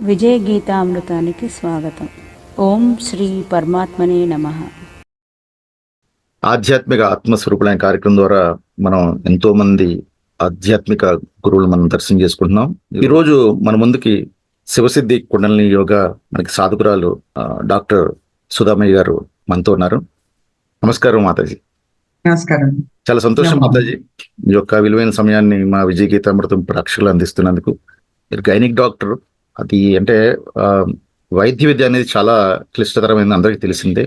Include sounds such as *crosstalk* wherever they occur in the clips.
విజయ గీతామృతానికి స్వాగతం. ఓం శ్రీ పరమాత్మనే నమ. ఆధ్యాత్మిక ఆత్మస్వరూపులైన కార్యక్రమం ద్వారా మనం ఎంతో మంది ఆధ్యాత్మిక గురువులు మనం దర్శనం చేసుకుంటున్నాం. ఈ రోజు మన ముందుకి శివసిద్ధి కుండలిని యోగా మనకి సాధకురాలు డాక్టర్ సుధామయ్య గారు మనతో ఉన్నారు. నమస్కారం మాతాజీ. నమస్కారం. చాలా సంతోషం. మాతాజీ మీ యొక్క విలువైన సమయాన్ని మా విజయ గీతామృతం ప్రేక్షకులు అందిస్తున్నందుకు. మీరు గైనిక్ డాక్టర్ అది అంటే వైద్య విద్య అనేది చాలా క్లిష్టతరమైనది అందరికీ తెలిసిందే.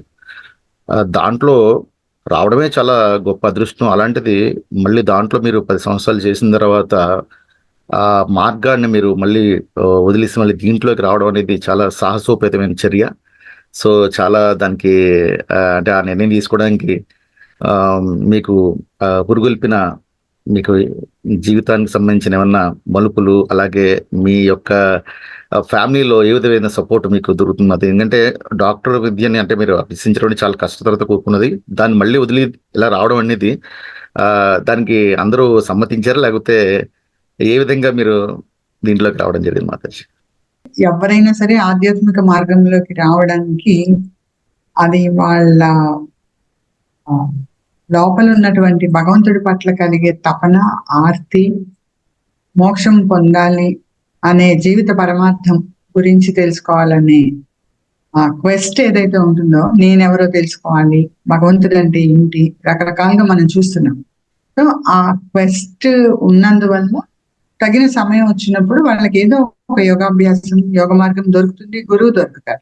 దాంట్లో రావడమే చాలా గొప్ప అదృష్టం. అలాంటిది మళ్ళీ దాంట్లో మీరు పది సంవత్సరాలు చేసిన తర్వాత ఆ మార్గాన్ని మీరు మళ్ళీ వదిలేసి మళ్ళీ దీంట్లోకి రావడం అనేది చాలా సాహసోపేతమైన చర్య. సో చాలా దానికి అంటే ఆ నిర్ణయం తీసుకోవడానికి మీకు ఆ, పురుగొల్పిన మీకు జీవితానికి సంబంధించిన ఏమన్నా మలుపులు అలాగే మీ యొక్క ఫ్యామిలీలో ఏ విధమైన సపోర్ట్ మీకు దొరుకుతున్నది ఎందుకంటే డాక్టర్ విద్యని అంటే మీరు అభ్యసించడం చాలా కష్టతరత కూడుకున్నది దాన్ని మళ్ళీ వదిలి ఇలా రావడం అనేది దానికి అందరూ సమ్మతించారా? లేకపోతే ఏ విధంగా మీరు దీంట్లోకి రావడం జరిగింది మాతాజీ? ఎవరైనా సరే ఆధ్యాత్మిక మార్గంలోకి రావడానికి అది వాళ్ళ లోపల ఉన్నటువంటి భగవంతుడి పట్ల కలిగే తపన ఆర్తి మోక్షం పొందాలి అనే జీవిత పరమార్థం గురించి తెలుసుకోవాలనే ఆ క్వెస్ట్ ఏదైతే ఉంటుందో నేనెవరో తెలుసుకోవాలి భగవంతుడు అంటే ఏంటి రకరకాలుగా మనం చూస్తున్నాం. సో ఆ క్వెస్ట్ ఉన్నందువల్ల తగిన సమయం వచ్చినప్పుడు వాళ్ళకి ఏదో ఒక యోగాభ్యాసం యోగ మార్గం దొరుకుతుంది గురువు దొరుకుతారు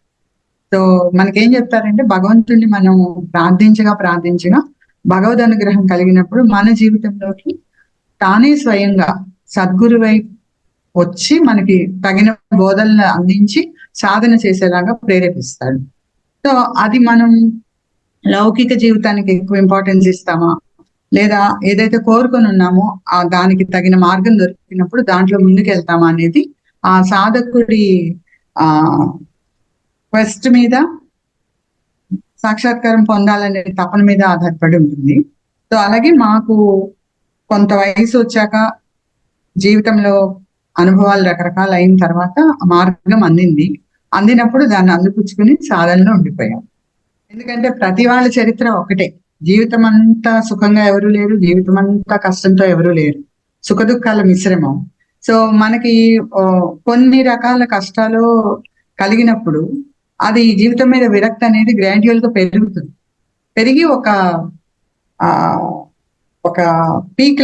సో మనకేం చెప్తారంటే భగవంతుడిని మనం ప్రార్థించగా ప్రార్థించగా భగవద్ అనుగ్రహం కలిగినప్పుడు మన జీవితంలోకి తానే స్వయంగా సద్గురువై వచ్చి మనకి తగిన బోధనలు అందించి సాధన చేసేలాగా ప్రేరేపిస్తాడు. సో అది మనం లౌకిక జీవితానికి ఎక్కువ ఇంపార్టెన్స్ ఇస్తామా? లేదా ఏదైతే కోరుకొని ఉన్నామో ఆ దానికి తగిన మార్గం దొరికినప్పుడు దాంట్లో ముందుకెళ్తామా అనేది ఆ సాధకుడి ఆ క్వెస్ట్ మీద సాక్షాత్కారం పొందాలనే తపన మీద ఆధారపడి ఉంటుంది. సో అలాగే మాకు కొంత వయసు వచ్చాక జీవితంలో అనుభవాలు రకరకాలు అయిన తర్వాత మార్గం అందింది. అందినప్పుడు దాన్ని అందిపుచ్చుకుని సాధనలో ఉండిపోయాం. ఎందుకంటే ప్రతి వాళ్ళ చరిత్ర ఒకటే. జీవితం అంతా సుఖంగా ఎవరు లేరు జీవితం అంతా కష్టంతో ఎవరు లేరు. సుఖ దుఃఖాల మిశ్రమం. సో మనకి కొన్ని రకాల కష్టాలు కలిగినప్పుడు అది జీవితం మీద విరక్తి అనేది గ్రాడ్యువల్గా పెరుగుతుంది. పెరిగి ఒక ఆ ఒక పీక్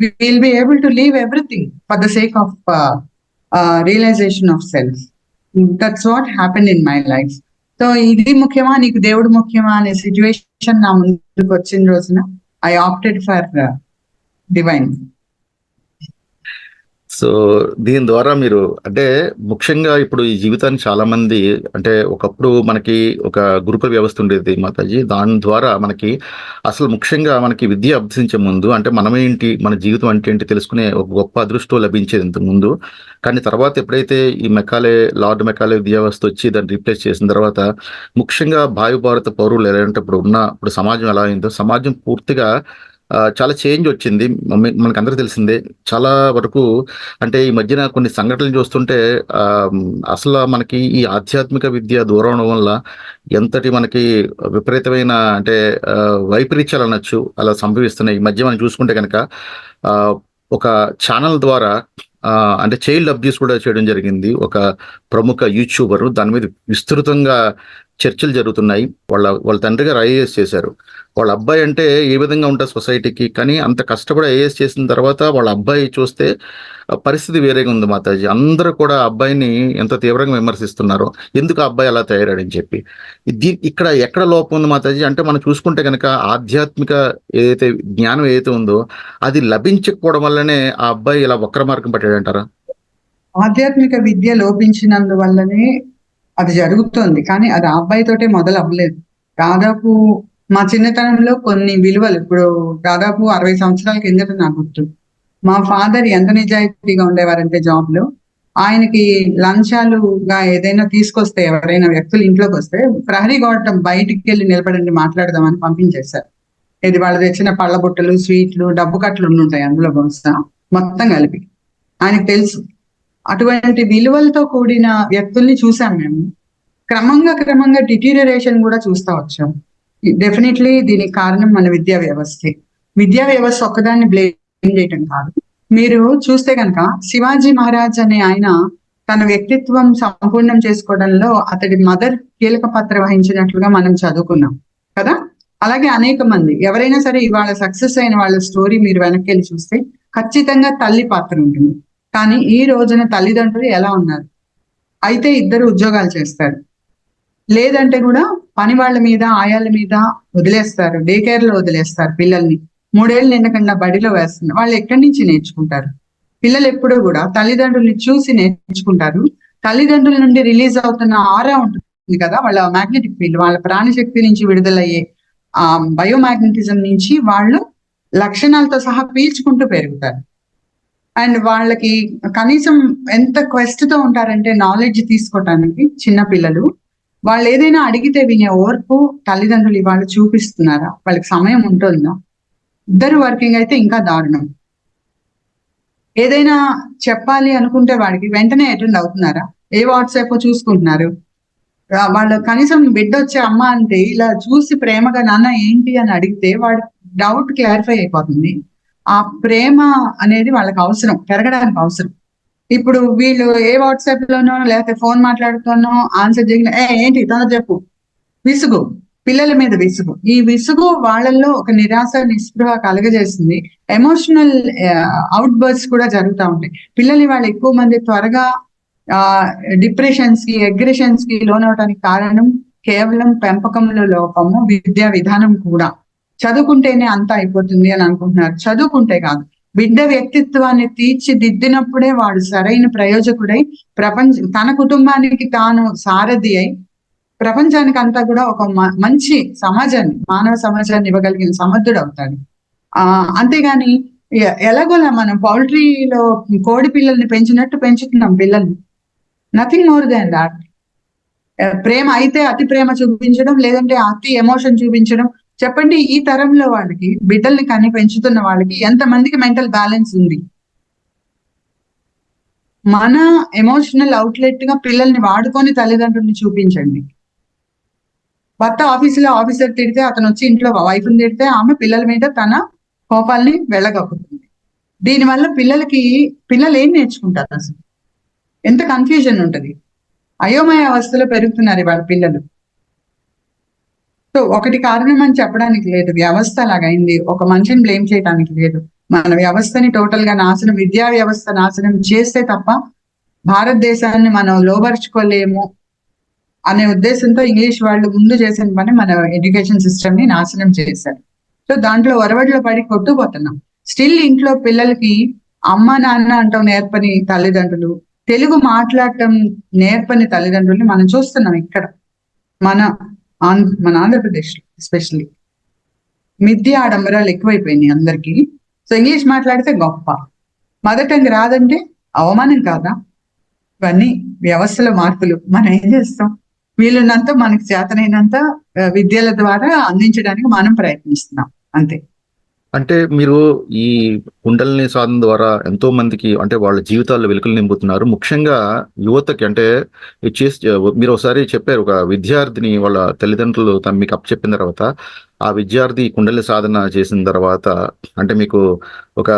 లెవెల్కి వచ్చినప్పుడు will be able to leave everything for the sake of realization of self that's what happen in my life so ఇది ముఖ్యమా? నీకు దేవుడు ముఖ్యమా? అనే సిచ్యువేషన్ నా ముందుకు వచ్చిన రోజున I opted for divine so దీని ద్వారా మీరు అంటే ముఖ్యంగా ఇప్పుడు ఈ జీవితాన్ని చాలా మంది అంటే ఒకప్పుడు మనకి ఒక గురుకుల వ్యవస్థ ఉండేది మాతాజీ. దాని ద్వారా మనకి అసలు ముఖ్యంగా మనకి విద్య అభ్యసించే ముందు అంటే మనమేంటి మన జీవితం అంటే ఏంటి తెలుసుకునే ఒక గొప్ప అదృష్టం లభించేది ఇంతకు ముందు. కానీ తర్వాత ఎప్పుడైతే ఈ మెకాలే లార్డ్ మెకాలే విద్యా వ్యవస్థ వచ్చి దాన్ని రీప్లేస్ చేసిన తర్వాత ముఖ్యంగా భావి భారత పౌరులు ఎలాంటి ఇప్పుడు ఉన్న ఇప్పుడు సమాజం ఎలా అయిందో సమాజం పూర్తిగా చాలా చేంజ్ వచ్చింది. మనకు అందరికీ తెలిసిందే. చాలా వరకు అంటే ఈ మధ్యన కొన్ని సంఘటనలు చూస్తుంటే అసలు మనకి ఈ ఆధ్యాత్మిక విద్య దూరం అవడం వల్ల ఎంతటి మనకి విపరీతమైన అంటే వైపరీత్యాలు అనొచ్చు అలా సంభవిస్తున్నాయి. ఈ మధ్య మనం చూసుకుంటే కనుక ఒక ఛానల్ ద్వారా అంటే చైల్డ్ అబ్యూస్ కూడా చేయడం జరిగింది. ఒక ప్రముఖ యూట్యూబర్ దాని మీద విస్తృతంగా చర్చలు జరుగుతున్నాయి. వాళ్ళ వాళ్ళ తండ్రి గారు ఐఏఎస్ చేశారు. వాళ్ళ అబ్బాయి అంటే ఏ విధంగా ఉంటుంది సొసైటీకి? కానీ అంత కష్టపడి ఐఏఎస్ చేసిన తర్వాత వాళ్ళ అబ్బాయి చూస్తే పరిస్థితి వేరేగా ఉంది మాతాజీ. అందరూ కూడా ఆ అబ్బాయిని ఎంత తీవ్రంగా విమర్శిస్తున్నారో ఎందుకు ఆ అబ్బాయి అలా తయారాడని చెప్పి. దీ- ఇక్కడ ఎక్కడ లోపం ఉంది మాతాజీ? అంటే మనం చూసుకుంటే కనుక ఆధ్యాత్మిక ఏదైతే జ్ఞానం ఏదైతే ఉందో అది లభించకపోవడం వల్లనే ఆ అబ్బాయి ఇలా వక్ర మార్గం పట్టాడంటారా? ఆధ్యాత్మిక విద్య లోపించినందువల్లనే అది జరుగుతోంది. కానీ అది ఆ అబ్బాయితోటే మొదలు అవ్వలేదు దాదాపు మా చిన్నతనంలో కొన్ని విలువలు ఇప్పుడు దాదాపు అరవై సంవత్సరాల కిందట నాకు గుర్తు. మా ఫాదర్ ఎంత నిజాయితీగా ఉండేవారంటే జాబ్లో ఆయనకి లంచాలుగా ఏదైనా తీసుకొస్తే ఎవరైనా వ్యక్తులు ఇంట్లోకి వస్తే ప్రహరీ గోడటం బయటికి వెళ్ళి నిలబడండి మాట్లాడదామని పంపించేశారు. ఇది వాళ్ళు తెచ్చిన పళ్ళ బుట్టలు స్వీట్లు డబ్బు కట్టలు ఉంటాయి అందులో బహుశా మొత్తం కలిపి. ఆయనకు తెలుసు. అటువంటి విలువలతో కూడిన వ్యక్తుల్ని చూసాం మేము. క్రమంగా క్రమంగా డిటీరియరేషన్ కూడా చూస్తా వచ్చాం. డెఫినెట్లీ దీనికి కారణం మన విద్యా వ్యవస్థే. విద్యా వ్యవస్థ ఒక్కదాన్ని బ్లేమ్ చేయటం కాదు. మీరు చూస్తే కనుక శివాజీ మహారాజ్ అనే ఆయన తన వ్యక్తిత్వం సంపూర్ణం చేసుకోవడంలో అతడి మదర్ కీలక పాత్ర వహించినట్లుగా మనం చదువుకున్నాం. కదా? అలాగే అనేక మంది. ఎవరైనా సరే ఇవాళ సక్సెస్ అయిన వాళ్ళ స్టోరీ మీరు వెనక్కి వెళ్ళి చూస్తే ఖచ్చితంగా తల్లి పాత్ర ఉంటుంది. కానీ ఈ రోజున తల్లిదండ్రులు ఎలా ఉన్నారు? అయితే ఇద్దరు ఉద్యోగాలు చేస్తారు. లేదంటే కూడా పని వాళ్ళ మీద ఆయాల మీద వదిలేస్తారు. డే కేర్లో వదిలేస్తారు పిల్లల్ని. మూడేళ్ళు నిండకుండా బడిలో వేస్తున్నారు వాళ్ళు ఎక్కడి నుంచి నేర్చుకుంటారు? పిల్లలు ఎప్పుడూ కూడా తల్లిదండ్రుల్ని చూసి నేర్చుకుంటారు. తల్లిదండ్రుల నుండి రిలీజ్ అవుతున్న ఆరా ఉంటుంది కదా వాళ్ళ మ్యాగ్నెటిక్ ఫీల్డ్ వాళ్ళ ప్రాణశక్తి నుంచి విడుదలయ్యే ఆ బయోమాగ్నెటిజం నుంచి వాళ్ళు లక్షణాలతో సహా పీల్చుకుంటూ పెరుగుతారు. అండ్ వాళ్ళకి కనీసం ఎంత క్వెస్ట్తో ఉంటారంటే నాలెడ్జ్ తీసుకోవటానికి చిన్న పిల్లలు. వాళ్ళు ఏదైనా అడిగితే వినే ఓర్పు తల్లిదండ్రులు ఇవాళ చూపిస్తున్నారా? వాళ్ళకి సమయం ఉంటుందా? ఇద్దరు వర్కింగ్ అయితే ఇంకా దారుణం. ఏదైనా చెప్పాలి అనుకుంటే వాడికి వెంటనే అటెండ్ అవుతున్నారా? ఏ వాట్సాప్ చూసుకుంటున్నారు? వాళ్ళు కనీసం బిడ్డ వచ్చే అమ్మ అంటే ఇలా చూసి ప్రేమగా నాన్న ఏంటి? అని అడిగితే వాడి డౌట్ క్లారిఫై అయిపోతుంది. ఆ ప్రేమ అనేది వాళ్ళకి అవసరం పెరగడానికి అవసరం. ఇప్పుడు వీళ్ళు ఏ వాట్సాప్ లోనో లేకపోతే ఫోన్ మాట్లాడుతున్నో ఆన్సర్ చేయగల ఏ ఏంటి తొందర చెప్పు విసుగు పిల్లల మీద విసుగు. ఈ విసుగు వాళ్ళల్లో ఒక నిరాశ నిస్పృహ కలగజేస్తుంది. ఎమోషనల్ అవుట్ బర్స్ కూడా జరుగుతూ ఉంటాయి. పిల్లలు వాళ్ళు ఎక్కువ మంది త్వరగా ఆ డిప్రెషన్స్కి అగ్రెషన్స్కి లోనవటానికి కారణం కేవలం పెంపకంలో లోపము విద్యా విధానం కూడా. చదువుకుంటేనే అంతా అయిపోతుంది అని అనుకుంటున్నారు. చదువుకుంటే కాదు. బిడ్డ వ్యక్తిత్వాన్ని తీర్చిదిద్దినప్పుడే వాడు సరైన ప్రయోజకుడై ప్రపంచ తన కుటుంబానికి తాను సారథి అయి ప్రపంచానికి అంతా కూడా ఒక మ- మంచి సమాజాన్ని మానవ సమాజాన్ని ఇవ్వగలిగిన సమర్థుడు అవుతాడు. ఆ అంతేగాని ఎలాగోలా మనం పౌల్ట్రీలో కోడి పిల్లల్ని పెంచినట్టు పెంచుతున్నాం పిల్లల్ని. నథింగ్ మోర్ దాన్ దాట్ ప్రేమ అయితే అతి ప్రేమ చూపించడం లేదంటే అతి ఎమోషన్ చూపించడం చెప్పండి ఈ తరంలో వాళ్ళకి బిడ్డల్ని కానీ పెంచుతున్న వాళ్ళకి ఎంత మందికి మెంటల్ బ్యాలెన్స్ ఉంది? మన ఎమోషనల్ అవుట్లెట్గా పిల్లల్ని వాడుకొని తల్లిదండ్రుల్ని చూపించండి. భర్త ఆఫీసులో ఆఫీసర్ తిడితే అతను వచ్చి ఇంట్లో వైఫ్ని తిడితే ఆమె పిల్లల మీద తన కోపాల్ని వెళ్ళగక్కుతుంది దీనివల్ల పిల్లలకి పిల్లలు ఏం నేర్చుకుంటారు అసలు? ఎంత కన్ఫ్యూజన్ ఉంటుంది? అయోమయ అవస్థలో పెరుగుతున్నారు వాళ్ళ పిల్లలు. సో ఒకటి కారణం అని చెప్పడానికి లేదు. వ్యవస్థ అలాగైంది ఒక మనిషిని బ్లేమ్ చేయడానికి లేదు. మన వ్యవస్థని టోటల్గా నాశనం విద్యా వ్యవస్థ నాశనం చేస్తే తప్ప భారతదేశాన్ని మనం లోబర్చుకోలేము అనే ఉద్దేశంతో ఇంగ్లీష్ వాళ్ళు ముందు చేసిన పని మన ఎడ్యుకేషన్ సిస్టమ్ని నాశనం చేశారు. సో దాంట్లో ఒరవడిలో పడి కొట్టుకుపోతున్నాం. స్టిల్ ఇంట్లో పిల్లలకి అమ్మ నాన్న అంటాం నేర్పని తల్లిదండ్రులు తెలుగు మాట్లాడటం నేర్పని తల్లిదండ్రుల్ని మనం చూస్తున్నాం ఇక్కడ. మన ఆంధ్ర మన ఆంధ్రప్రదేశ్ ఎస్పెషల్లీ మిథ్య ఆడంబరాలు ఎక్కువైపోయినాయి అందరికీ. సో ఇంగ్లీష్ మాట్లాడితే గొప్ప. మదర్ టంగ్ రాదంటే అవమానం కాదా? ఇవన్నీ వ్యవస్థలో మార్పులు. మనం ఏం చేస్తాం? వీలున్నంత మనకు చేతనైనంత విద్యల ద్వారా అందించడానికి మనం ప్రయత్నిస్తున్నాం. అంతే. అంటే మీరు ఈ కుండలిని సాధన ద్వారా ఎంతో మందికి అంటే వాళ్ళ జీవితాల్లో వెలుగులు నింపుతున్నారు ముఖ్యంగా యువతకి అంటే చేసి మీరు ఒకసారి చెప్పారు ఒక విద్యార్థిని వాళ్ళ తల్లిదండ్రులు తమ మీకు అప్పచెప్పిన తర్వాత ఆ విద్యార్థి కుండలి సాధన చేసిన తర్వాత అంటే మీకు ఒక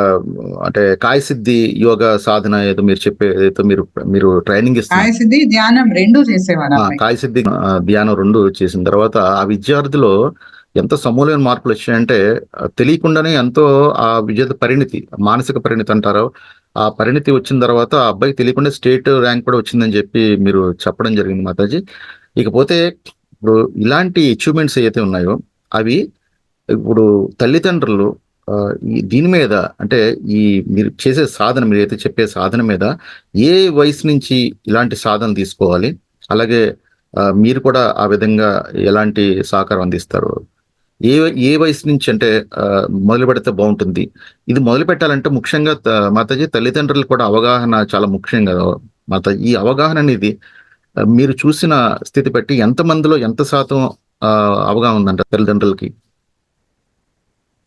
అంటే కాయసిద్ధి యోగా సాధన ఏదో మీరు చెప్పే ఏదో మీరు మీరు ట్రైనింగ్ కాయసిద్ధి ధ్యానం రెండూ చేసేవారు. కాయసిద్ధి ధ్యానం రెండు చేసిన తర్వాత ఆ విద్యార్థిలో ఎంత సమూలమైన మార్పులు వచ్చాయంటే తెలియకుండానే ఎంతో ఆ విజేత పరిణితి మానసిక పరిణితి అంటారో. ఆ పరిణితి వచ్చిన తర్వాత ఆ అబ్బాయికి తెలియకుండా స్టేట్ ర్యాంక్ కూడా వచ్చిందని చెప్పి మీరు చెప్పడం జరిగింది మాతాజీ. ఇకపోతే ఇప్పుడు ఇలాంటి అచీవ్మెంట్స్ ఏవైతే ఉన్నాయో అవి ఇప్పుడు తల్లిదండ్రులు ఈ దీని మీద అంటే ఈ మీరు చేసే సాధన మీరు అయితే చెప్పే సాధన మీద ఏ వయసు నుంచి ఇలాంటి సాధన తీసుకోవాలి? అలాగే మీరు కూడా ఆ విధంగా ఎలాంటి సహకారం అందిస్తారు? ఏ ఏ వయసు నుంచి అంటే మొదలు పెడితే బాగుంటుంది. ఇది మొదలు పెట్టాలంటే ముఖ్యంగా మాతాజీ తల్లిదండ్రులు కూడా అవగాహన చాలా ముఖ్యం కదా. మాత ఈ అవగాహన అనేది మీరు చూసిన స్థితి బట్టి ఎంత మందిలో ఎంత శాతం అవగాహన ఉందంట తల్లిదండ్రులకి?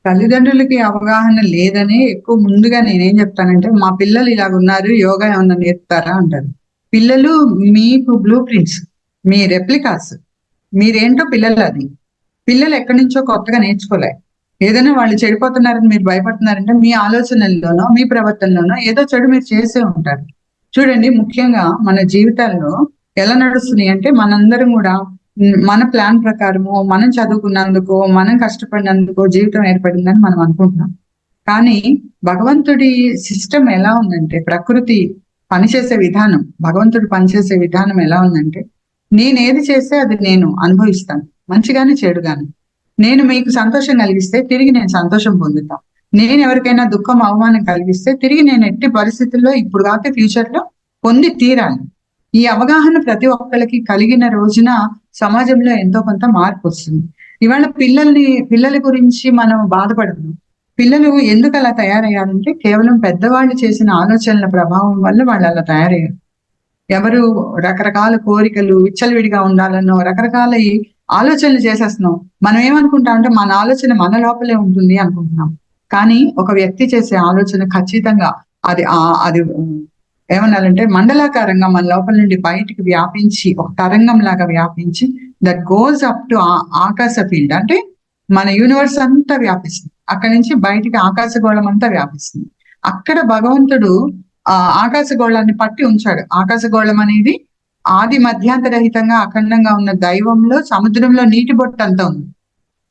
తల్లిదండ్రులకి అవగాహన లేదని ఎక్కువ ముందుగా నేనేం చెప్తానంటే మా పిల్లలు ఇలాగ ఉన్నారు యోగా ఏమన్నా నేర్పుతారా అంటారు. పిల్లలు మీకు బ్లూ ప్రింట్స్ మీ రెప్లికాస్ మీరేంటో పిల్లలు అది పిల్లలు ఎక్కడి నుంచో కొత్తగా నేర్చుకోలే. ఏదైనా వాళ్ళు చెడిపోతున్నారని మీరు భయపడుతున్నారంటే మీ ఆలోచనల్లోనో మీ ప్రవర్తనలోనో ఏదో చెడు మీరు చేసే ఉంటారు. చూడండి ముఖ్యంగా మన జీవితాల్లో ఎలా నడుస్తున్నాయి అంటే మనందరం కూడా మన ప్లాన్ ప్రకారము మనం చదువుకున్నందుకు మనం కష్టపడినందుకు జీవితం ఏర్పడిందని మనం అనుకుంటున్నాం. కానీ భగవంతుడి సిస్టమ్ ఎలా ఉందంటే ప్రకృతి పనిచేసే విధానం భగవంతుడు పనిచేసే విధానం ఎలా ఉందంటే నేను ఏది చేస్తే అది నేను అనుభవిస్తాను. మంచిగాని చెడుగాని. నేను మీకు సంతోషం కలిగిస్తే తిరిగి నేను సంతోషం పొందుతాను నేను ఎవరికైనా దుఃఖం అవమానం కలిగిస్తే తిరిగి నేను ఎట్టి పరిస్థితుల్లో ఇప్పుడు కాక ఫ్యూచర్లో పొంది తీరాలి ఈ అవగాహన ప్రతి ఒక్కరికి కలిగిన రోజున సమాజంలో ఎంతో కొంత మార్పు వస్తుంది. ఇవాళ పిల్లల్ని పిల్లల గురించి మనం బాధపడదు పిల్లలు ఎందుకు అలా తయారయ్యారంటే కేవలం పెద్దవాళ్ళు చేసిన ఆలోచనల ప్రభావం వల్ల వాళ్ళు అలా తయారయ్యారు. ఎవరు రకరకాల కోరికలు విచ్చలవిడిగా ఉండాలనో రకరకాల ఆలోచనలు చేసేస్తున్నాం. మనం ఏమనుకుంటాం అంటే మన ఆలోచన మన లోపలే ఉంటుంది అనుకుంటున్నాం. కానీ ఒక వ్యక్తి చేసే ఆలోచన ఖచ్చితంగా అది ఆ అది ఉమ్, మండలాకారంగా మన లోపల నుండి బయటికి వ్యాపించి ఒక తరంగం లాగా వ్యాపించి దట్ గోస్ అప్ టు ఆకాశ ఫీల్డ్ అంటే మన యూనివర్స్ అంతా వ్యాపిస్తుంది. అక్కడి నుంచి బయటికి ఆకాశగోళం అంతా వ్యాపిస్తుంది. అక్కడ భగవంతుడు ఆ ఆకాశగోళాన్ని పట్టి ఉంచాడు. ఆకాశగోళం అనేది ఆది మధ్యాంతరహితంగా అఖండంగా ఉన్న దైవంలో సముద్రంలో నీటి బొట్టు అంతా ఉంది.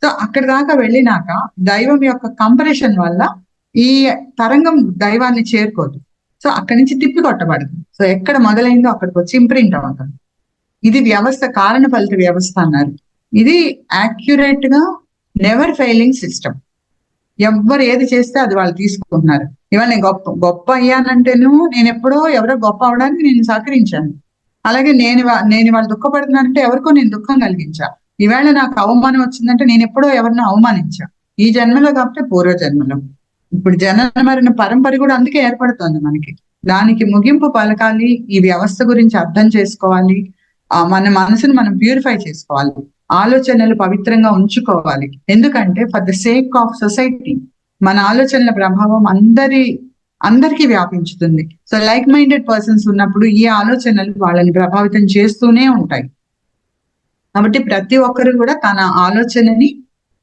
సో అక్కడ దాకా వెళ్ళినాక దైవం యొక్క కంపరేషన్ వల్ల ఈ తరంగం దైవాన్ని చేరుకోదు. సో అక్కడి నుంచి తిప్పి కొట్టబడదు. సో ఎక్కడ మొదలైందో అక్కడికి వచ్చి ఇంప్రింట్ అవుతుంది. ఇది వ్యవస్థ కారణ ఫలిత వ్యవస్థ అన్నారు. ఇది యాక్యురేట్గా నెవర్ ఫెయిలింగ్ సిస్టమ్ ఎవ్వరు ఏది చేస్తే అది వాళ్ళు తీసుకుంటున్నారు. ఇవాళ నేను గొప్ప గొప్ప అయ్యానంటేను నేను ఎప్పుడో ఎవరో గొప్ప అవడానికి నేను సహకరించాను. అలాగే నేను వా- నేను వాళ్ళు దుఃఖపడుతున్నానంటే ఎవరికో నేను దుఃఖం కలిగించా. ఈవేళ నాకు అవమానం వచ్చిందంటే నేను ఎప్పుడో ఎవరిని అవమానించా. ఈ జన్మలో కాబట్టి పూర్వ జన్మలో ఇప్పుడు జనన మరణ పరంపర కూడా అందుకే ఏర్పడుతుంది మనకి. దానికి ముగింపు పలకాలి ఈ వ్యవస్థ గురించి అర్థం చేసుకోవాలి ఆ మన మనసుని మనం ప్యూరిఫై చేసుకోవాలి ఆలోచనలు పవిత్రంగా ఉంచుకోవాలి. ఎందుకంటే for the sake of society మన ఆలోచనల ప్రభావం అందరి అందరికీ వ్యాపించుతుంది. సో లైక్ మైండెడ్ పర్సన్స్ ఉన్నప్పుడు ఈ ఆలోచనలు వాళ్ళని ప్రభావితం చేస్తూనే ఉంటాయి. కాబట్టి ప్రతి ఒక్కరు కూడా తన ఆలోచనని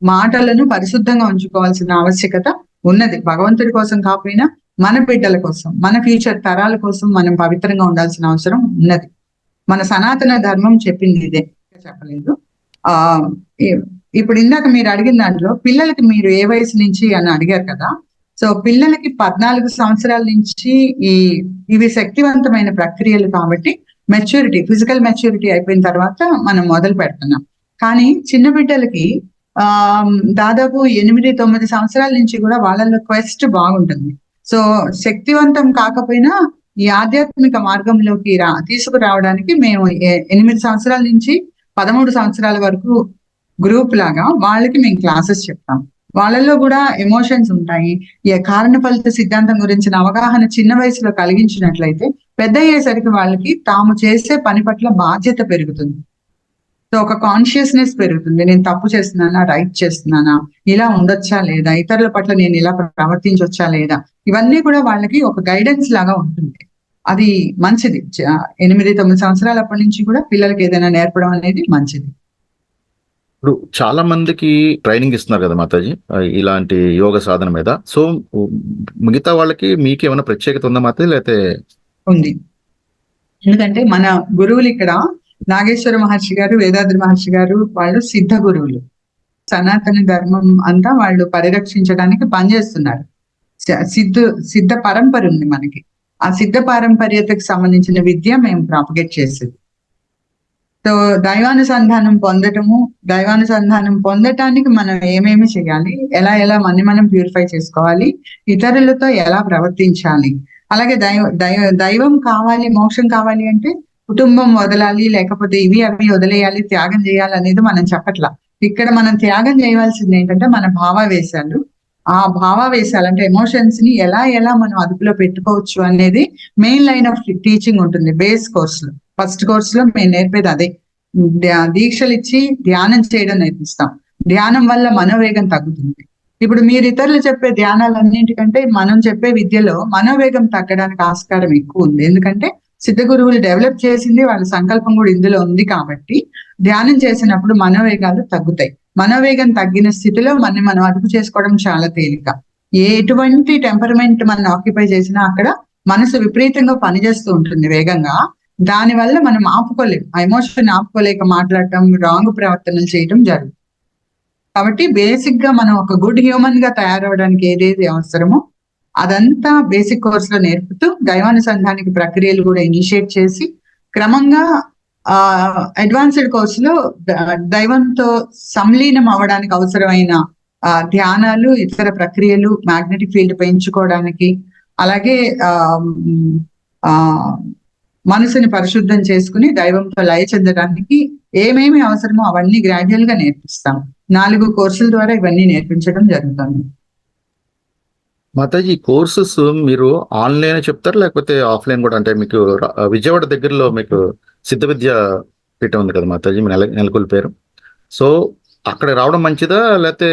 మాటలను పరిశుద్ధంగా ఉంచుకోవాల్సిన ఆవశ్యకత ఉన్నది. భగవంతుడి కోసం కాకపోయినా మన బిడ్డల కోసం మన ఫ్యూచర్ తరాల కోసం మనం పవిత్రంగా ఉండాల్సిన అవసరం ఉన్నది. మన సనాతన ధర్మం చెప్పింది ఇదే. చెప్పలేదు. ఆ ఇప్పుడు ఇందాక మీరు అడిగిన దాంట్లో పిల్లలకి మీరు ఏ వయసు నుంచి అని అడిగారు కదా సో పిల్లలకి పద్నాలుగు సంవత్సరాల నుంచి ఈ ఇవి శక్తివంతమైన ప్రక్రియలు కాబట్టి మెచ్యూరిటీ ఫిజికల్ మెచ్యూరిటీ అయిపోయిన తర్వాత మనం మొదలు పెడుతున్నాం. కానీ చిన్న బిడ్డలకి ఆ దాదాపు ఎనిమిది తొమ్మిది సంవత్సరాల నుంచి కూడా వాళ్ళలో క్వెస్ట్ బాగుంటుంది. సో శక్తివంతం కాకపోయినా ఈ ఆధ్యాత్మిక మార్గంలోకి రా తీసుకురావడానికి మేము ఎనిమిది సంవత్సరాల నుంచి పదమూడు సంవత్సరాల వరకు గ్రూప్ లాగా వాళ్ళకి మేము క్లాసెస్ చెప్తాం. వాళ్ళల్లో కూడా ఎమోషన్స్ ఉంటాయి. ఈ కారణ ఫలిత సిద్ధాంతం గురించిన అవగాహన చిన్న వయసులో కలిగించినట్లయితే పెద్ద అయ్యేసరికి వాళ్ళకి తాము చేసే పని పట్ల బాధ్యత పెరుగుతుంది. సో ఒక కాన్షియస్నెస్ పెరుగుతుంది. నేను తప్పు చేస్తున్నానా? రైట్ చేస్తున్నానా? ఇలా ఉండొచ్చా లేదా? ఇతరుల పట్ల నేను ఇలా ప్రవర్తించొచ్చా లేదా? ఇవన్నీ కూడా వాళ్ళకి ఒక గైడెన్స్ లాగా ఉంటుంది. అది మంచిది. ఎనిమిది తొమ్మిది సంవత్సరాల అప్పటి నుంచి కూడా పిల్లలకి ఏదైనా నేర్పడం అనేది మంచిది. ఇప్పుడు చాలా మందికి ట్రైనింగ్ ఇస్తున్నారు కదా మాతాజీ ఇలాంటి యోగ సాధన మీద. సో మిగతా వాళ్ళకి మీకు ఏమైనా ప్రత్యేకత ఉందా మాతాజీ లేకపోతే ఉంది. ఎందుకంటే మన గురువులు ఇక్కడ నాగేశ్వర మహర్షి గారు వేదాద్రి మహర్షి గారు వాళ్ళు సిద్ధ గురువులు. సనాతన ధర్మం అంతా వాళ్ళు పరిరక్షించడానికి పనిచేస్తున్నారు స- సిద్ధ సిద్ధ పరంపర ఉంది మనకి. ఆ సిద్ధ పారంపర్యతకు సంబంధించిన విద్య మేము ప్రాపగేట్ చేసేది. సో దైవానుసంధానం పొందటము దైవానుసంధానం పొందటానికి మనం ఏమేమి చేయాలి? ఎలా ఎలా మన్ని మనం ప్యూరిఫై చేసుకోవాలి? ఇతరులతో ఎలా ప్రవర్తించాలి? అలాగే దైవ దైవ దైవం కావాలి మోక్షం కావాలి అంటే కుటుంబం వదలాలి లేకపోతే ఇవి అవి వదిలేయాలి త్యాగం చేయాలి అనేది మనం చెప్పట్లా. ఇక్కడ మనం త్యాగం చేయవలసింది ఏంటంటే మన భావావేశాలు. ఆ భావావేశాలు అంటే ఎమోషన్స్ని ఎలా ఎలా మనం అదుపులో పెట్టుకోవచ్చు అనేది మెయిన్ లైన్ ఆఫ్ టీచింగ్ ఉంటుంది బేస్ కోర్స్లో. ఫస్ట్ కోర్స్లో మేము నేర్పేది అదే. దీక్షలు ఇచ్చి ధ్యానం చేయడం నేర్పిస్తాం. ధ్యానం వల్ల మనోవేగం తగ్గుతుంది. ఇప్పుడు మీరు ఇతరులు చెప్పే ధ్యానాలన్నింటికంటే మనం చెప్పే విద్యలో మనోవేగం తగ్గడానికి ఆస్కారం ఎక్కువ ఉంది. ఎందుకంటే సిద్ధ గురువులు డెవలప్ చేసింది వాళ్ళ సంకల్పం కూడా ఇందులో ఉంది కాబట్టి ధ్యానం చేసినప్పుడు మనోవేగాలు తగ్గుతాయి. మనోవేగం తగ్గిన స్థితిలో మనం మనం అదుపు చేసుకోవడం చాలా తేలిక. ఏ ఎటువంటి టెంపర్మెంట్ మనం ఆక్యుపై చేసినా అక్కడ మనసు విపరీతంగా పనిచేస్తూ ఉంటుంది వేగంగా. దాని వల్ల మనం ఆపుకోలేం. ఆ ఎమోషన్ ఆపుకోలేక మాట్లాడటం రాంగ్ ప్రవర్తనలు చేయడం జరుగుతుంది కాబట్టి బేసిక్గా మనం ఒక గుడ్ హ్యూమన్గా తయారవడానికి ఏదేది అవసరమో అదంతా బేసిక్ కోర్స్లో నేర్పుతూ దైవానుసంధానికి ప్రక్రియలు కూడా ఇనిషియేట్ చేసి క్రమంగా ఆ అడ్వాన్స్డ్ కోర్స్లో దైవంతో సంలీనం అవ్వడానికి అవసరమైన ఆ, ధ్యానాలు ఇతర ప్రక్రియలు మ్యాగ్నెటిక్ ఫీల్డ్ పెంచుకోవడానికి అలాగే ఆ మనసుని పరిశుద్ధం చేసుకుని దైవంతో లయ చెందడానికి ఏమేమి అవసరమో అవన్నీ గ్రాడ్యువల్గా నేర్పిస్తాం. నాలుగు కోర్సుల ద్వారా ఇవన్నీ నేర్పించడం జరుగుతుంది. మాతాజీ కోర్సెస్ మీరు ఆన్లైన్ చెప్తారు? లేకపోతే ఆఫ్లైన్ కూడా? అంటే మీకు విజయవాడ దగ్గరలో మీకు సిద్ధ విద్య పీఠం ఉంది కదా మాతాజీ మీ నెల నెలకొల్పారు సో అక్కడ రావడం మంచిదా? లేకపోతే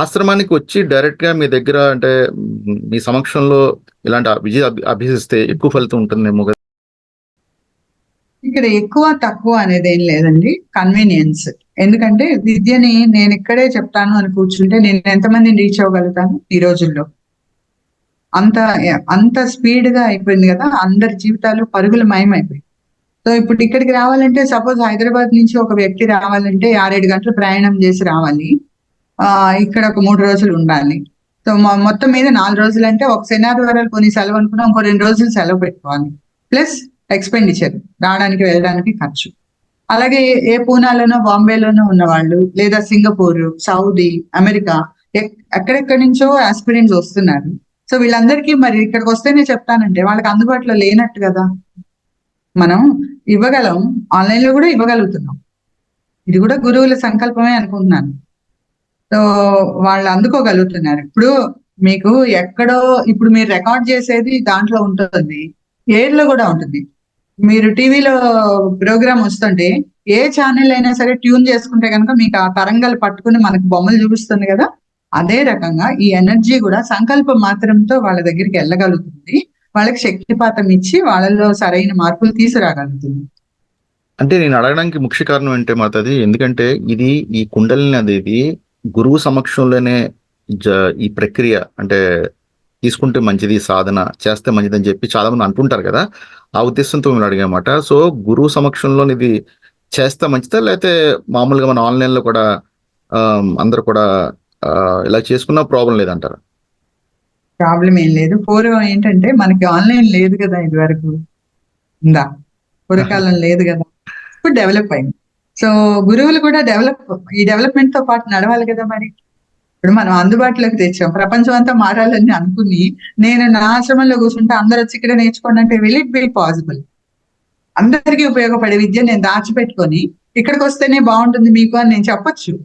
ఆశ్రమానికి వచ్చి డైరెక్ట్గా మీ దగ్గర అంటే మీ సమక్షంలో ఇలాంటి విజయ అభ్యసిస్తే ఎక్కువ ఫలితం ఉంటుందేమో ఇక్కడ ఎక్కువ తక్కువ అనేది ఏం లేదండి. కన్వీనియన్స్ ఎందుకంటే విద్యని నేను ఇక్కడే చెప్తాను అని కూర్చుంటే నేను ఎంతమందిని రీచ్ అవ్వగలుగుతాను ఈ రోజుల్లో? అంత అంత స్పీడ్గా అయిపోయింది కదా అందరి జీవితాలు పరుగుల మయం అయిపోయింది సో ఇప్పుడు ఇక్కడికి రావాలంటే సపోజ్ హైదరాబాద్ నుంచి ఒక వ్యక్తి రావాలంటే ఆరేడు గంటలు ప్రయాణం చేసి రావాలి. ఆ ఇక్కడ ఒక మూడు రోజులు ఉండాలి. సో మొత్తం మీద నాలుగు రోజులు అంటే ఒక శనివారాలు కొన్ని సెలవు అనుకున్నా ఇంకో రెండు రోజులు సెలవు పెట్టుకోవాలి. ప్లస్ ఎక్స్పెండిచర్ రావడానికి వెళ్ళడానికి ఖర్చు. అలాగే ఏ పూనాలోనో బాంబేలోనో ఉన్నవాళ్ళు లేదా సింగపూర్ సౌదీ అమెరికా ఎక్- ఎక్కడెక్కడి నుంచో ఆస్పిరెంట్స్ వస్తున్నారు. సో వీళ్ళందరికీ మరి ఇక్కడికి వస్తేనే చెప్తానంటే వాళ్ళకి అందుబాటులో లేనట్టు కదా. మనం ఇవ్వగలం ఆన్లైన్లో కూడా ఇవ్వగలుగుతున్నాం. ఇది కూడా గురువుల సంకల్పమే అనుకుంటున్నాను. సో వాళ్ళు అందుకోగలుగుతున్నారు. ఇప్పుడు మీకు ఎక్కడో ఇప్పుడు మీరు రికార్డ్ చేసేది దాంట్లో ఉంటుంది. ఎయిర్లో కూడా ఉంటుంది. మీరు టీవీలో ప్రోగ్రామ్ వస్తుంటే ఏ ఛానల్ అయినా సరే ట్యూన్ చేసుకుంటే కనుక మీకు ఆ తరంగాలు పట్టుకుని మనకు బొమ్మలు చూపిస్తుంది కదా? అదే రకంగా ఈ ఎనర్జీ కూడా సంకల్పం మాత్రంతో వాళ్ళ దగ్గరికి వెళ్ళగలుగుతుంది. వాళ్ళకి శక్తిపాతం ఇచ్చి వాళ్ళలో సరైన మార్పులు తీసుకురాగలుగుతుంది. అంటే నేను అడగడానికి ముఖ్య కారణం ఏంటే మాతది ఎందుకంటే ఇది ఈ కుండలిని అనేది గురువు సమక్షంలోనే జ- ఈ ప్రక్రియ అంటే తీసుకుంటే మంచిది సాధన చేస్తే మంచిది అని చెప్పి చాలా మంది అంటుంటారు కదా. ఆ ఉద్దేశంతో మేము అడిగామాట సో గురువు సమక్షంలో ఇది చేస్తే మంచిదా? లేకపోతే మామూలుగా మన ఆన్లైన్లో కూడా అందరూ కూడా ఇలా చేసుకున్నా ప్రాబ్లం లేదంటారా? ప్రాబ్లం ఏం లేదు. పూర్వం ఏంటంటే మనకి ఆన్లైన్ లేదు కదా ఇది వరకు ఉందా? పూర్వకాలం *laughs* లేదు కదా. ఇప్పుడు డెవలప్ అయింది. సో గురువులు కూడా డెవలప్ ఈ డెవలప్మెంట్తో పాటు నడవాలి కదా మరి. ఇప్పుడు మనం అందుబాటులోకి తెచ్చాం. ప్రపంచం అంతా మారాలని అనుకుని నేను నా ఆశ్రమంలో కూర్చుంటే అందరు వచ్చి ఇక్కడ నేర్చుకోండి అంటే విల్ ఇట్ బి పాసిబుల్ అందరికీ ఉపయోగపడే విద్య నేను దాచిపెట్టుకొని ఇక్కడికి వస్తేనే బాగుంటుంది మీకు అని నేను చెప్పొచ్చు.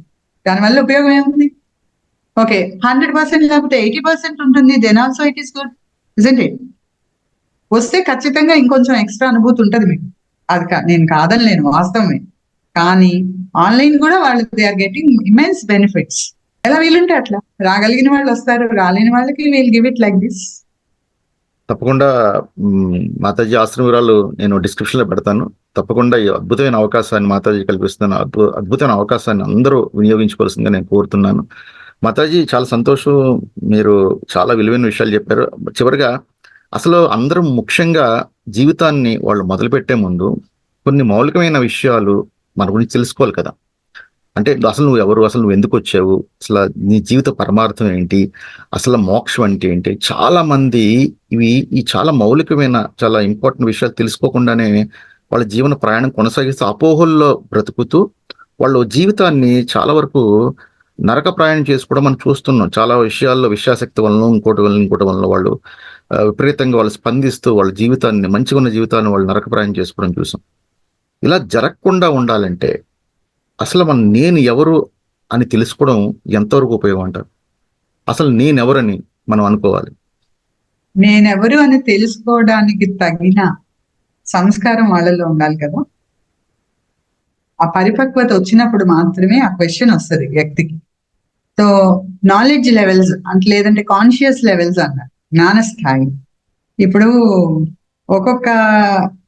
దానివల్ల ఉపయోగం ఏముంది? ఓకే హండ్రెడ్ పర్సెంట్ లేకపోతే ఎయిటీ పర్సెంట్ ఉంటుంది then also it is good isn't it వస్తే ఖచ్చితంగా ఇంకొంచెం ఎక్స్ట్రా అనుభూతి ఉంటుంది మీకు. అది కా- నేను కాదనలేను వాస్తవమే. కానీ ఆన్లైన్ కూడా వాళ్ళు they are getting immense benefits ఎలా వీలుంటే అట్లా. రాగలిగిన వాళ్ళు వస్తారు రాలేని వాళ్ళకి we'll give it like this తప్పకుండా మాతాజీ ఆశ్రమ వివరాలు నేను డిస్క్రిప్షన్లో పెడతాను. తప్పకుండా ఈ అద్భుతమైన అవకాశాన్ని మాతాజీ కల్పిస్తున్న అద్భు- అద్భుతమైన అవకాశాన్ని అందరూ వినియోగించుకోవాల్సిందిగా నేను కోరుతున్నాను. మాతాజీ చాలా సంతోషం. మీరు చాలా విలువైన విషయాలు చెప్పారు. చివరిగా అసలు అందరూ ముఖ్యంగా జీవితాన్ని వాళ్ళు మొదలుపెట్టే ముందు కొన్ని మౌలికమైన విషయాలు మన గురించి తెలుసుకోవాలి కదా. అంటే అసలు నువ్వు ఎవరు? అసలు నువ్వు ఎందుకు వచ్చావు? అసలు నీ జీవిత పరమార్థం ఏంటి? అసలు మోక్షం అంటే ఏంటి? చాలా మంది ఇవి ఈ చాలా మౌలికమైన చాలా ఇంపార్టెంట్ విషయాలు తెలుసుకోకుండానే వాళ్ళ జీవన ప్రయాణం కొనసాగిస్తూ అపోహల్లో బ్రతుకుతూ వాళ్ళ జీవితాన్ని చాలా వరకు నరక ప్రయాణం చేసుకోవడం మనం చూస్తున్నాం. చాలా విషయాల్లో విశ్వాసక్తి వలన ఇంకోటి వలన ఇంకోటి వలన వాళ్ళు విపరీతంగా వాళ్ళు స్పందిస్తూ వాళ్ళ జీవితాన్ని మంచిగా ఉన్న జీవితాన్ని వాళ్ళు నరక ప్రయాణం చేసుకోవడం చూసాం. ఇలా జరగకుండా ఉండాలంటే అసలు మన నేను ఎవరు అని తెలుసుకోవడం ఎంతవరకు ఉపయోగం అంటారు? అసలు నేనెవరని మనం అనుకోవాలి. నేనెవరు అని తెలుసుకోవడానికి తగిన సంస్కారం వాళ్ళలో ఉండాలి కదా. ఆ పరిపక్వత వచ్చినప్పుడు మాత్రమే ఆ క్వశ్చన్ వస్తుంది వ్యక్తికి. సో నాలెడ్జ్ లెవెల్స్ అంటే లేదంటే కాన్షియస్ లెవెల్స్ అన్నారు జ్ఞాన స్థాయి ఇప్పుడు ఒక్కొక్క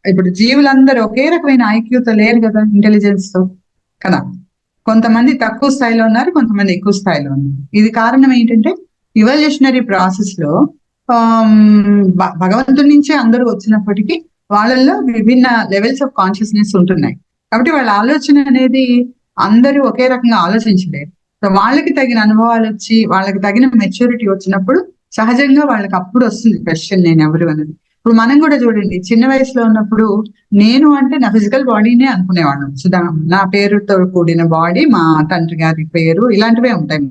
ఇప్పుడు జీవులందరూ ఒకే రకమైన ఐక్యూతో లేరు కదా ఇంటెలిజెన్స్తో. కదా. కొంతమంది తక్కువ స్థాయిలో ఉన్నారు కొంతమంది ఎక్కువ స్థాయిలో ఉన్నారు. ఇది కారణం ఏంటంటే ఇవల్యూషనరీ ప్రాసెస్లో భ- భగవంతుడి నుంచే అందరూ వచ్చినప్పటికీ వాళ్ళల్లో విభిన్న లెవెల్స్ ఆఫ్ కాన్షియస్నెస్ ఉంటున్నాయి. కాబట్టి వాళ్ళ ఆలోచన అనేది అందరూ ఒకే రకంగా ఆలోచించలేరు సో వాళ్ళకి తగిన అనుభవాలు వచ్చి వాళ్ళకి తగిన మెచ్యూరిటీ వచ్చినప్పుడు సహజంగా వాళ్ళకి అప్పుడు వస్తుంది క్వశ్చన్ నేను ఎవరు అనేది ఇప్పుడు మనం కూడా చూడండి చిన్న వయసులో ఉన్నప్పుడు నేను అంటే నా ఫిజికల్ బాడీనే అనుకునేవాళ్ళం. సుధా నా పేరుతో కూడిన బాడీ మా తండ్రి గారి పేరు ఇలాంటివే ఉంటాయి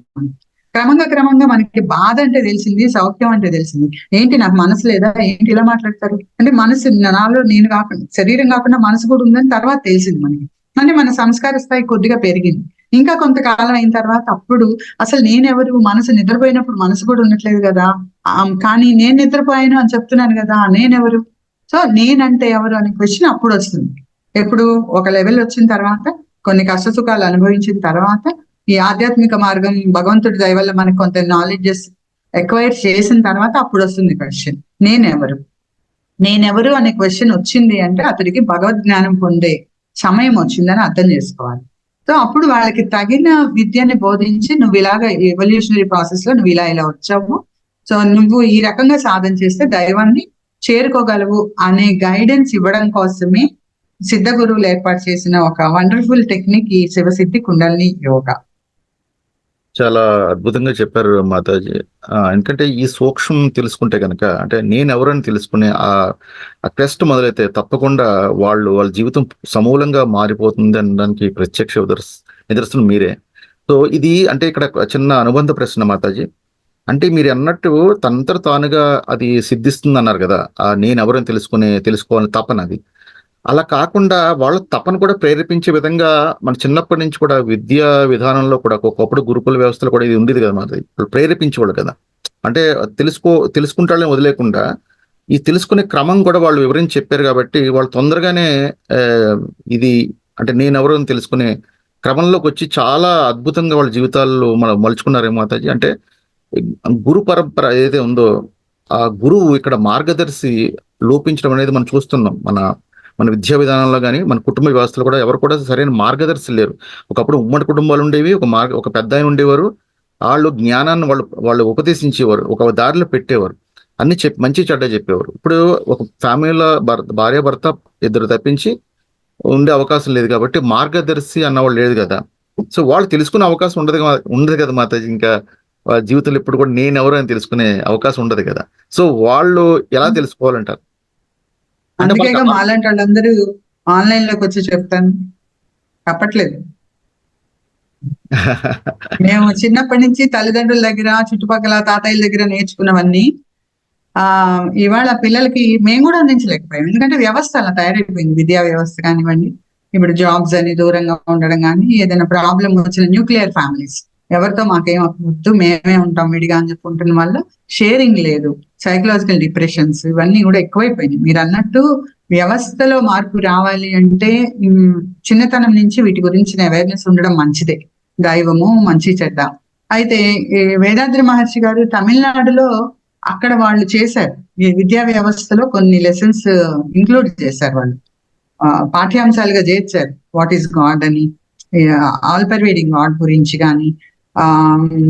క్రమంగా క్రమంగా మనకి బాధ అంటే తెలిసింది సౌఖ్యం అంటే తెలిసింది. ఏంటి నాకు మనసు లేదా? ఏంటి ఇలా మాట్లాడతారు? అంటే మనసు నాలో నేను కాకుండా శరీరం కాకుండా మనసు కూడా ఉందని తర్వాత తెలిసింది మనకి. అంటే మన సంస్కార స్థాయి కొద్దిగా పెరిగింది. ఇంకా కొంతకాలం అయిన తర్వాత అప్పుడు అసలు నేనెవరు? మనసు నిద్రపోయినప్పుడు మనసు కూడా ఉండట్లేదు కదా. కానీ నేను నిద్రపోయాను అని చెప్తున్నాను కదా నేనెవరు? సో నేనంటే ఎవరు అనే క్వశ్చన్ అప్పుడు వస్తుంది. ఎప్పుడు? ఒక లెవెల్ వచ్చిన తర్వాత కొన్ని కష్ట సుఖాలు అనుభవించిన తర్వాత ఈ ఆధ్యాత్మిక మార్గం భగవంతుడి దయ వల్ల మనకు కొంత నాలెడ్జెస్ ఎక్వైర్ చేసిన తర్వాత అప్పుడు వస్తుంది క్వశ్చన్ నేనెవరు? నేనెవరు అనే క్వశ్చన్ వచ్చింది అంటే అతడికి భగవద్ జ్ఞానం పొందే సమయం వచ్చిందని అర్థం చేసుకోవాలి. సో అప్పుడు వాళ్ళకి తగిన విద్యని బోధించి నువ్వు ఇలాగ ఎవల్యూషనరీ ప్రాసెస్లో నువ్వు ఇలా ఇలా వచ్చావు. సో నువ్వు ఈ రకంగా సాధన చేస్తే దైవాన్ని చేరుకోగలవు అనే గైడెన్స్ ఇవ్వడం కోసమే సిద్ధ గురువులు ఏర్పాటు చేసిన ఒక వండర్ఫుల్ టెక్నిక్ ఈ శివసిద్ధి కుండలిని యోగా. చాలా అద్భుతంగా చెప్పారు మాతాజీ. ఆ, ఎందుకంటే ఈ సూక్ష్మం తెలుసుకుంటే కనుక అంటే నేను ఎవరని తెలుసుకునే ఆ ఆ క్వెస్ట్ మొదలైతే తప్పకుండా వాళ్ళు వాళ్ళ జీవితం సమూలంగా మారిపోతుంది అనడానికి ప్రత్యక్ష నిదర్శనం మీరే. సో ఇది అంటే ఇక్కడ చిన్న అనుబంధ ప్రశ్న మాతాజీ. అంటే మీరు అన్నట్టు తనంతట తానుగా అది సిద్ధిస్తుంది అన్నారు కదా నేను ఎవరని తెలుసుకునే తెలుసుకోవాలని తపన అది. అలా కాకుండా వాళ్ళ తపన కూడా ప్రేరేపించే విధంగా మన చిన్నప్పటి నుంచి కూడా విద్యా విధానంలో కూడా ఒకప్పుడు గురుకుల వ్యవస్థలో కూడా ఇది ఉండేది కదా మాది. ప్రేరేపించేవాళ్ళు కదా. అంటే తెలుసుకో తెలుసుకుంటాళ్ళని వదిలేకుండా ఈ తెలుసుకునే క్రమం కూడా వాళ్ళు వివరించి చెప్పారు కాబట్టి వాళ్ళు తొందరగానే ఇది అంటే నేను అని తెలుసుకునే క్రమంలోకి వచ్చి చాలా అద్భుతంగా వాళ్ళ జీవితాల్లో మనం మలుచుకున్నారేమో మాతాజీ. అంటే గురు పరంపర ఏదైతే ఉందో ఆ గురువు ఇక్కడ మార్గదర్శి లోపించడం అనేది మనం చూస్తున్నాం. మన మన విద్యా విధానంలో కానీ మన కుటుంబ వ్యవస్థలో కూడా ఎవరు కూడా సరైన మార్గదర్శి లేరు. ఒకప్పుడు ఉమ్మడి కుటుంబాలు ఉండేవి ఒక మార్గ ఒక పెద్ద ఆయన ఉండేవారు వాళ్ళు జ్ఞానాన్ని వాళ్ళు వాళ్ళు ఉపదేశించేవారు ఒక దారిలో పెట్టేవారు. అన్ని చెప్పి మంచి చెడ్డ చెప్పేవారు. ఇప్పుడు ఒక ఫ్యామిలీలో భర్త భార్య భర్త ఇద్దరు తప్పించి ఉండే అవకాశం లేదు కాబట్టి మార్గదర్శి అన్నవాళ్ళు లేదు కదా. సో వాళ్ళు తెలుసుకునే అవకాశం ఉండదు కదా- ఉండదు కదా మాతాజీ. ఇంకా జీవితంలో ఇప్పుడు కూడా నేను ఎవరు అని తెలుసుకునే అవకాశం ఉండదు కదా. సో వాళ్ళు ఎలా తెలుసుకోవాలంటారు? వాళ్ళ- మాలాంటి వాళ్ళందరూ ఆన్లైన్లోకి వచ్చి చెప్తాను. తప్పట్లేదు. మేము చిన్నప్పటి నుంచి తల్లిదండ్రుల దగ్గర చుట్టుపక్కల తాతయ్యల దగ్గర నేర్చుకున్నవన్నీ ఆ ఇవాళ పిల్లలకి మేము కూడా అందించలేకపోయాం. ఎందుకంటే వ్యవస్థ అలా తయారైపోయింది. విద్యా వ్యవస్థ కానివ్వండి ఇప్పుడు జాబ్స్ అని దూరంగా ఉండడం కానీ ఏదైనా ప్రాబ్లం వచ్చిన న్యూక్లియర్ ఫ్యామిలీస్ ఎవరితో మాకేం వద్దు మేమే ఉంటాం విడిగా అని చెప్పుకుంటున్న వల్ల షేరింగ్ లేదు. సైకలాజికల్ డిప్రెషన్స్ ఇవన్నీ కూడా ఎక్కువైపోయినాయి. మీరు అన్నట్టు వ్యవస్థలో మార్పు రావాలి అంటే చిన్నతనం నుంచి వీటి గురించిన అవేర్నెస్ ఉండడం మంచిదే. దైవము మంచి చెడ్డ. అయితే వేదాద్రి మహర్షి గారు తమిళనాడులో అక్కడ వాళ్ళు చేశారు. విద్యా వ్యవస్థలో కొన్ని లెసన్స్ ఇంక్లూడ్ చేశారు వాళ్ళు. పాఠ్యాంశాలుగా చేర్చారు. వాట్ ఈస్ గాడ్ అని ఆల్ పర్వేడింగ్ గాడ్ గురించి కానీ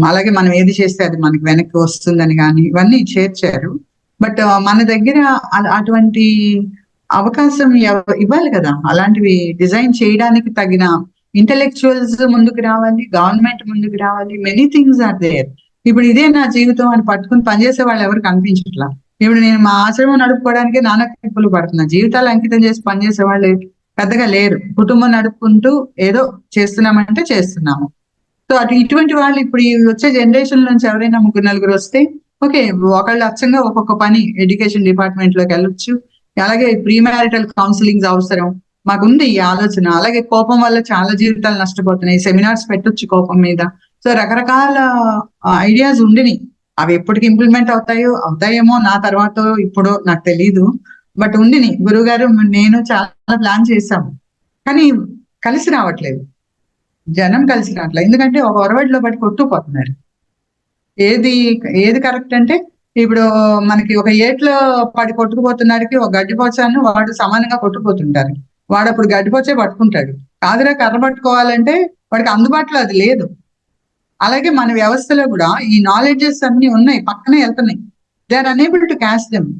అలాగే మనం ఏది చేస్తే అది మనకి వెనక్కి వస్తుందని కానీ ఇవన్నీ చేర్చారు. బట్ మన దగ్గర అటువంటి అవకాశం ఇవ్వాలి కదా. అలాంటివి డిజైన్ చేయడానికి తగిన ఇంటలెక్చువల్స్ ముందుకు రావాలి గవర్నమెంట్ ముందుకు రావాలి మెనీ థింగ్స్ ఆర్ దేర్ ఇప్పుడు ఇదే నా జీవితం అని పట్టుకుని పనిచేసే వాళ్ళు ఎవరు కనిపించట్లా? ఇప్పుడు నేను మా ఆశ్రమం నడుపుకోవడానికి నానా తిప్పులు పడుతున్నా. జీవితాలు అంకితం చేసి పనిచేసే వాళ్ళు పెద్దగా లేరు. కుటుంబం నడుపుకుంటూ ఏదో చేస్తున్నామంటే చేస్తున్నాము. సో అటు ఇటువంటి వాళ్ళు ఇప్పుడు వచ్చే జనరేషన్ నుంచి ఎవరైనా ముగ్గురు నలుగురు వస్తే ఓకే ఒకళ్ళు అచ్చంగా ఒక్కొక్క పని ఎడ్యుకేషన్ డిపార్ట్మెంట్లోకి వెళ్ళొచ్చు. అలాగే ప్రీ మ్యారిటల్ కౌన్సిలింగ్స్ అవసరం. మాకుంది ఈ ఆలోచన. అలాగే కోపం వల్ల చాలా జీవితాలు నష్టపోతున్నాయి. సెమినార్స్ పెట్టొచ్చు కోపం మీద. సో రకరకాల ఐడియాస్ ఉండిని అవి ఎప్పటికి ఇంప్లిమెంట్ అవుతాయో అవుతాయేమో నా తర్వాత ఇప్పుడు నాకు తెలియదు బట్ ఉండిని గురువు గారు నేను చాలా ప్లాన్ చేశాము. కానీ కలిసి రావట్లేదు. జనం కలిసి రావట్లే. ఎందుకంటే ఒక ఒరవడిలో బట్టి కొట్టుకుపోతున్నారు. ఏది ఏది కరెక్ట్ అంటే ఇప్పుడు మనకి ఒక ఏట్లో పడి కొట్టుకుపోతున్నాడికి ఒక గడ్డిపోచాను వాడు సమానంగా కొట్టుకుపోతుంటారు. వాడు అప్పుడు గడ్డిపోచే పట్టుకుంటాడు. కాదురా కర్ర పట్టుకోవాలంటే వాడికి అందుబాటులో అది లేదు. అలాగే మన వ్యవస్థలో కూడా ఈ నాలెడ్జెస్ అన్ని ఉన్నాయి పక్కనే వెళ్తున్నాయి. They are unable to catch them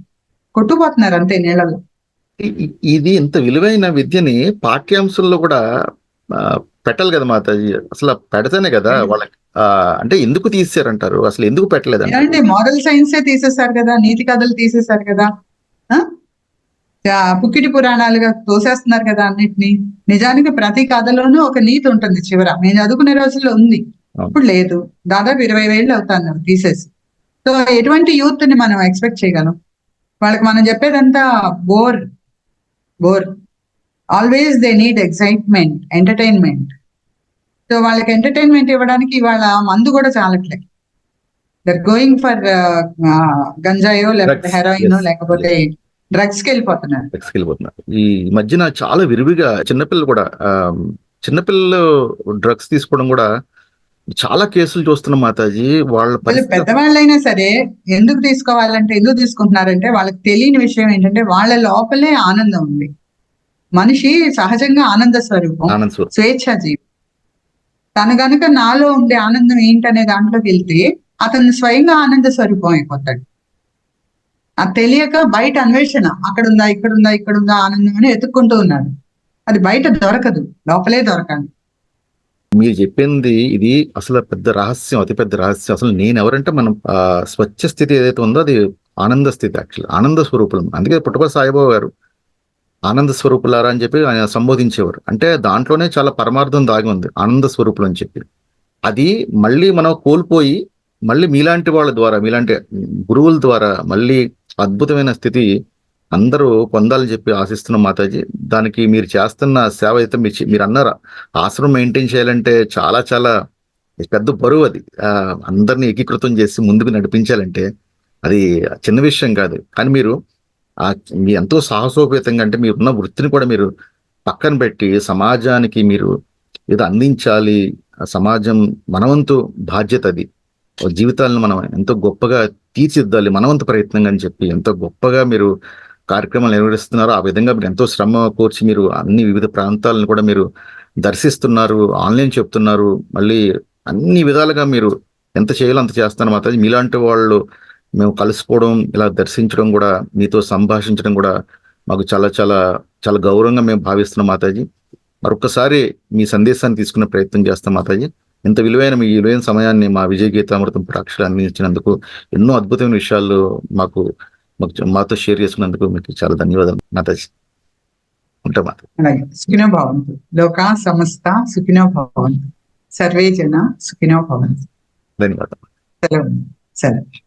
కొట్టుకుపోతున్నారు అంతే నీళ్ళలో. ఇది ఇంత విలువైన విద్యని పాఠ్యాంశంలో కూడా పెట్టాలి కదా మాతాజీ. అసలు పెడితేనే కదా వాళ్ళకి. అంటే ఎందుకు తీసారంటారు అసలు ఎందుకు పెట్టలేదంటారు? ఏమంటే మోరల్ సైన్సే తీసేశారు కదా నీతి కథలు తీసేశారు కదా పుక్కిటి పురాణాలుగా తోసేస్తున్నారు కదా అన్నిటిని. నిజానికి ప్రతి కథలోనూ ఒక నీతి ఉంటుంది చివర. మేము చదువుకునే రోజుల్లో ఉంది. ఇప్పుడు లేదు. దాదాపు ఇరవై వేళ్ళు అవుతాను తీసేసి. సో ఎటువంటి యూత్ని మనం ఎక్స్పెక్ట్ చేయగలం? వాళ్ళకి మనం చెప్పేదంతా bore. Bore. Always they need excitement entertainment. So వాళ్ళకి ఎంటర్టైన్మెంట్ ఇవ్వడానికి ఇవాళ మందు కూడా చాలట్లే దర్ గోయింగ్ ఫర్ గంజాయో లేకపోతే హెరాయిన్. లేకపోతే డ్రగ్స్కి వెళ్ళిపోతున్నారు. వెళ్ళిపోతున్నారు. ఈ మధ్యన చాలా విరివిగా చిన్నపిల్లలు కూడా చిన్నపిల్లలు డ్రగ్స్ తీసుకోవడం కూడా చాలా కేసులు చూస్తున్నాం మాతాజీ. వాళ్ళ వాళ్ళు పెద్దవాళ్ళైనా సరే ఎందుకు తీసుకోవాలంటే ఎందుకు తీసుకుంటున్నారంటే వాళ్ళకి తెలియని విషయం ఏంటంటే వాళ్ళ లోపలే ఆనందం ఉంది. మనిషి సహజంగా ఆనంద స్వరూపం ఆనంద్ స్వరూప్. స్వేచ్ఛా జీవి తను గనుక నాలో ఉండే ఆనందం ఏంటనే దాంట్లోకి వెళ్తే అతను స్వయంగా ఆనంద స్వరూపం అయిపోతాడు. అది తెలియక బయట అన్వేషణ అక్కడ ఉందా ఇక్కడ ఉందా ఇక్కడ ఉందా ఆనందం అని ఎత్తుక్కుంటూ ఉన్నాడు. అది బయట దొరకదు లోపలే దొరకండి. మీరు చెప్పింది ఇది అసలు పెద్ద రహస్యం అతి పెద్ద రహస్యం. అసలు నేను ఎవరంటే మనం స్వచ్ఛ స్థితి ఏదైతే ఉందో అది ఆనంద స్థితి యాక్చువల్ ఆనంద స్వరూపులం. అందుకే పుట్టప సాయిబాబు గారు ఆనంద స్వరూపులారా అని చెప్పి ఆయన సంబోధించేవారు. అంటే దాంట్లోనే చాలా పరమార్థం దాగి ఉంది ఆనంద స్వరూపులు అని చెప్పి. అది మళ్ళీ మనం కోల్పోయి మళ్ళీ మీలాంటి వాళ్ళ ద్వారా మీలాంటి గురువుల ద్వారా మళ్ళీ అద్భుతమైన స్థితి అందరూ పొందాలని చెప్పి ఆశిస్తున్నాం మాతాజీ. దానికి మీరు చేస్తున్న సేవ అయితే మీరు మీరు అన్నారా ఆశ్రమం మెయింటైన్ చేయాలంటే చాలా చాలా పెద్ద బరువు అది. అందరినీ ఏకీకృతం చేసి ముందుకు నడిపించాలంటే అది చిన్న విషయం కాదు. కానీ మీరు మీ ఎంతో సాహసోపేతంగా అంటే మీరున్న వృత్తిని కూడా మీరు పక్కన పెట్టి సమాజానికి మీరు ఏదో అందించాలి. ఆ సమాజం మనవంతు బాధ్యత అది. జీవితాలను మనం ఎంతో గొప్పగా తీర్చిదిద్దాలి. మనవంత ప్రయత్నంగా అని చెప్పి ఎంతో గొప్పగా మీరు కార్యక్రమాలు నిర్వహిస్తున్నారు. ఆ విధంగా మీరు ఎంతో శ్రమ కోర్చి మీరు అన్ని వివిధ ప్రాంతాలను కూడా మీరు దర్శిస్తున్నారు. ఆన్లైన్ చెప్తున్నారు. మళ్ళీ అన్ని విధాలుగా మీరు ఎంత చేయాలో అంత చేస్తాను మాత్రం మీలాంటి వాళ్ళు మేము కలుసుకోవడం ఇలా దర్శించడం కూడా మీతో సంభాషించడం కూడా మాకు చాలా చాలా చాలా గౌరవంగా మేము భావిస్తున్నాం మాతాజీ. మరొకసారి మీ సందేశాన్ని తీసుకునే ప్రయత్నం చేస్తాం మాతాజీ. ఇంత విలువైన మీ విలువైన సమయాన్ని మా విజయ గీతామృతం ప్రేక్షకులు అందించినందుకు ఎన్నో అద్భుతమైన విషయాలు మాకు మాకు మాతో షేర్ చేసుకున్నందుకు మీకు చాలా ధన్యవాదాలు మాతాజీ. ఉంటా మాత. అలాగే. సుఖినో భవంతు. లోకా సమస్త సుఖినో భవంతు. సర్వే జన సుఖినో భవంతు. ధన్యవాదాలు. సరే.